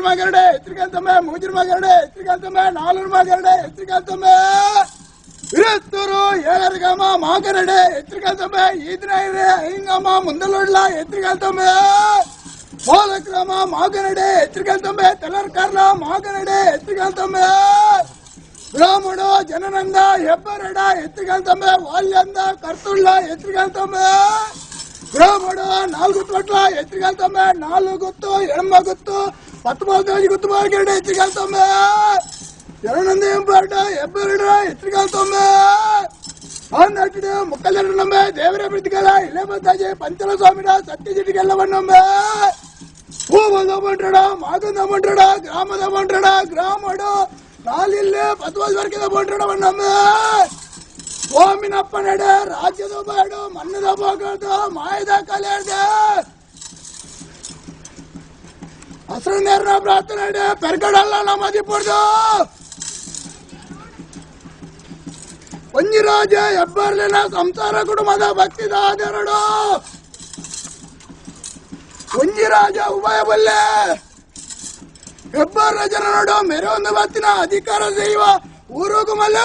எத்திரிமா கரடு எத்திரிக்கால் தம்பே மூஞ்சிருமா கரடு எத்திரிக்கால் தம்பே நாலுமா கரடு எத்திரிக்கால் தம்பே இருத்தூரு ஏழருக்காமா மாக்கரடு எத்திரிக்கால் தம்பே ஈத்திராயிரு ஐங்காமா முந்தலோடலா எத்திரிக்கால் தம்பே மோதக்கிரமா மாக்கரடு எத்திரிக்கால் தம்பே தெல்லர்கார்லா மாக்கரடு எத்திரிக்கால் தம்பே பிராமணோ ஜனநந்தா எப்பரடா எத்திரிக்கால் தம்பே வால்யந்தா கர்த்துள்ளா எத்திரிக்கால் தம்பே பிராமணோ நாలుగు చోట్ల ఎత్తికెళ్తామే నాలుగు గుత్తు ఎడమ గుత్తు ಎತ್ತಿರಿಕಂತಮ್ಮೆ ಬ್ರಾಹ್ಮಣ ನಾಲ್ಕು ತೊಟ್ಲ ಎತ್ತಿರಿಕಂತಮ್ಮೆ ನಾಲ್ಕು ಗೊತ್ತು ಎಣ್ಮ ಗೊತ್ತು ಪತ್ತೊಂಬತ್ತು ಗೊತ್ತು ಮಾರ್ಗಡೆ ಎತ್ತಿರಿಕಂತಮ್ಮೆ ಜನನಂದ ಎಂಬರಡ ಹೆಬ್ಬರಡ ಎತ್ತಿರಿಕಂತಮ್ಮೆ ಆಂದಟ್ಟಿಡು ಮುಕ್ಕಲರನೊಮ್ಮೆ ದೇವರ ಬಿಡ್ತಿಗಲ್ಲ ಇಲ್ಲೇ ಬಂದಾಜೆ ಪಂಚಲ ಸ್ವಾಮಿನ ಸತ್ಯ ಜಿಟಿಗೆಲ್ಲವನ್ನೊಮ್ಮೆ ಹೂವದ ಮಂಡ್ರಡ ಮಾಗದ ಮಂಡ್ರಡ ಗ್ರಾಮದ ಮಂಡ್ರಡ ಗ್ರಾಮಡು ನಾಲಿಲ್ಲೇ ಪದ್ವಾಜ್ ವರ್ಗದ ಮಂಡ್ರಡವನ್ನೊಮ್ಮೆ ಸ್ವಾಮಿನಪ್ಪ ನಡೆ ರಾಜ್ಯದ ಬಾಡು ಮನ್ನದ ಬಾಗದ ಮಾಯದ ಕಲೆಯದೆ ಹಸಿರು ನೀರಿನ ಪ್ರಾರ್ಥನೆ ಪೆರ್ಗಡಲ್ಲ ನಮ್ಮ ಮದಿಪುರ್ದು ಪಂಜಿರಾಜ ಹೆಬ್ಬರ್ಲಿನ ಸಂಸಾರ ಕುಟುಂಬದ ಭಕ್ತಿದ ಆದೆರಡು ಪಂಜಿರಾಜ ಉಭಯ ಬಲ್ಲೆ ಹೆಬ್ಬರ್ ರಜನ ನೋಡು ಮೆರೆ ಒಂದು ಭಕ್ತಿನ ಅಧಿಕಾರ ಸೇವ ಊರುಗು ಮಲ್ಲೆ